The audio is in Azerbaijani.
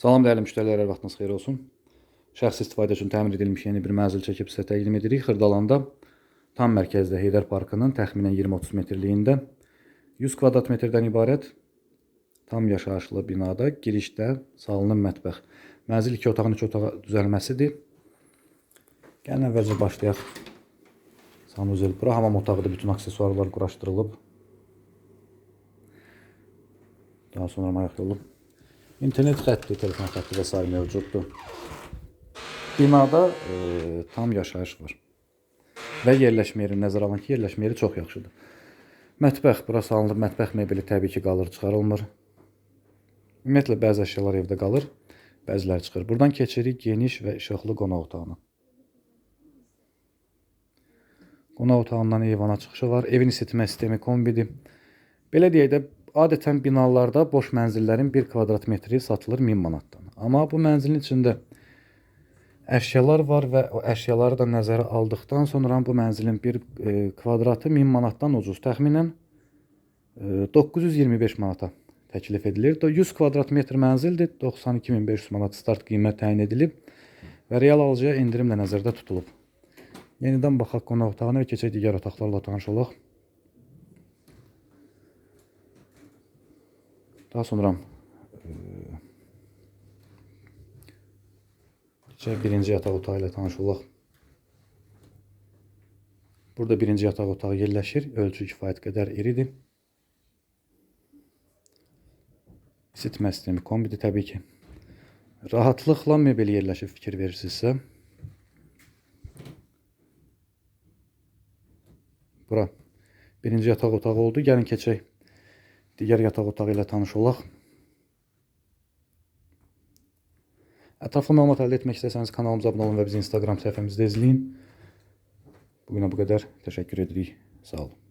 Salam dəyərli müştərilər, hər vaxtınız xeyir olsun. Şəxsi istifadə üçün təmir edilmiş yeni bir mənzil çəkib sizə təqdim edirik. Xırdalanda tam mərkəzdə Heydər Parkının təxminən 20-30 metrliyində 100 kvadrat metrdən ibarət tam yaşayışlı binada girişdə salınıb mətbəx. Mənzil 2 otağın 2 otağa düzəlməsidir. Gəlin əvvəlcə başlayaq. Sanuzel bura hamam otağıdır. Bütün aksesuarlar quraşdırılıb. Daha sonra ayaq yolu. İnternet xətti, telefon xətti və s. mövcuddur. Binada e, tam yaşayış var. Və yerləşmə yeri nəzərə alın ki, yerləşmə yeri çox yaxşıdır. Mətbəx, bura salınır. Mətbəx mebeli təbii ki, qalır, çıxarılmır. Ümumiyyətlə bəzi əşyalar evdə qalır, bəziləri çıxır. Buradan keçirik geniş və işıqlı qonaq otağına. Qonaq otağından eyvana çıxışı var. Evin isitmə sistemi kombidir. Belə deyək də, adətən binalarda boş mənzillərin 1 kvadrat metri satılır 1000 manatdan. Amma bu mənzilin içində əşyalar var və o əşyaları da nəzərə aldıqdan sonra bu mənzilin 1 e, kvadratı 1000 manatdan ucuz. Təxminən e, 925 manata təklif edilir. 100 kvadrat metr mənzildir. 92500 manat start qiymət təyin edilib və real alıcıya endirim də nəzərdə tutulub. Yenidən baxaq qonaq otağına və keçək digər otaqlarla tanış olaq. Daha sonra keçək birinci yataq otağı ilə tanış olaq. Burada birinci yataq otağı yerləşir. Ölçü kifayət qədər iridir. İsitmə sistemi kombidir təbii ki. Rahatlıqla mebel yerləşib fikir verirsinizsə. Bura birinci yataq otağı oldu. Gəlin keçək digər yataq otağı ilə tanış olaq. Ətraflı məlumat əldə etmək istəsəniz kanalımıza abunə olun və bizi Instagram səhifəmizdə izləyin. Bugünə bu qədər. Təşəkkür edirik. Sağ olun.